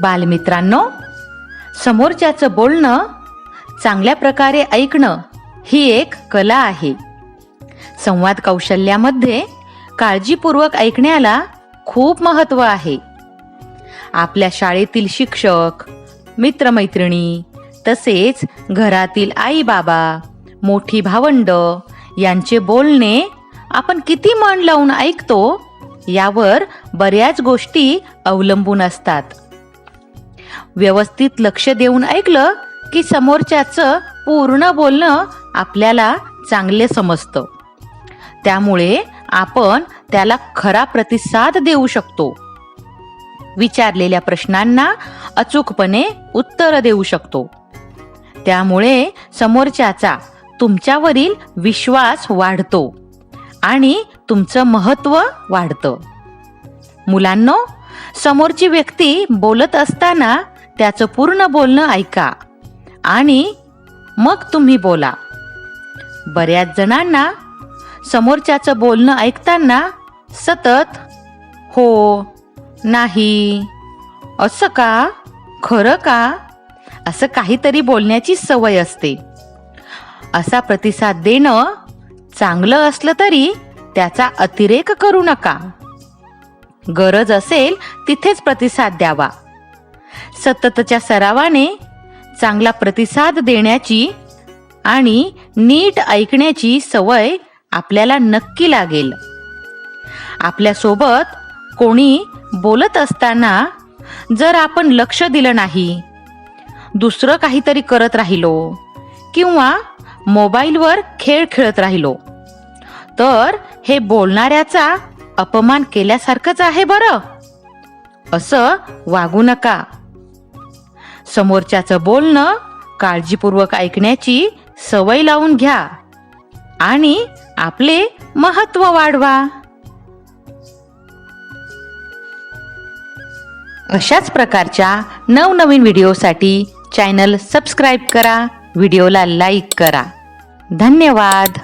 बालमित्रांनो समोरच्याचं बोलणं चांगल्या प्रकारे ऐकणं ही एक कला आहे. संवाद कौशल्यामध्ये काळजीपूर्वक ऐकण्याला खूप महत्त्व आहे. आपल्या शाळेतील शिक्षक मित्रमैत्रिणी तसेच घरातील आई बाबा मोठी भावंड यांचे बोलणे आपण किती मन लावून ऐकतो यावर बऱ्याच गोष्टी अवलंबून असतात. व्यवस्थित लक्ष देऊन ऐकलं की समोरच्याचं पूर्ण बोलणं आपल्याला चांगले समजतं. त्यामुळे आपण त्याला खरा प्रतिसाद देऊ शकतो. विचारलेल्या प्रश्नांना अचूकपणे उत्तर देऊ शकतो. त्यामुळे समोरच्याचा तुमच्यावरील विश्वास वाढतो आणि तुमचं महत्त्व वाढतं. मुलांनो समोरची व्यक्ती बोलत असताना त्याचं पूर्ण बोलणं ऐका. आणि मग तुम्ही बोला. बऱ्याच जणांना समोरच्याचं बोलणं ऐकताना सतत हो नाही असं का? खरं का? असं काहीतरी बोलण्याची सवय असते. असा प्रतिसाद देणं चांगलं असलं तरी त्याचा अतिरेक करू नका. गरज असेल तिथेच प्रतिसाद द्यावा. सततच्या सरावाने चांगला प्रतिसाद देण्याची आणि नीट ऐकण्याची सवय आपल्याला नक्की लागेल. आपल्यासोबत कोणी बोलत असताना जर आपण लक्ष दिलं नाही दुसरं काहीतरी करत राहिलो किंवा मोबाईलवर खेळ खेळत राहिलो तर हे बोलणाऱ्याचा अपमान केल्यासारखंच आहे बरं. असं वागू नका. समोरच्याचं बोलणं काळजीपूर्वक ऐकण्याची सवय लावून घ्या आणि आपले महत्त्व वाढवा. अशाच प्रकारच्या नवनवीन व्हिडिओसाठी चॅनल सबस्क्राईब करा व्हिडिओला लाईक करा. धन्यवाद.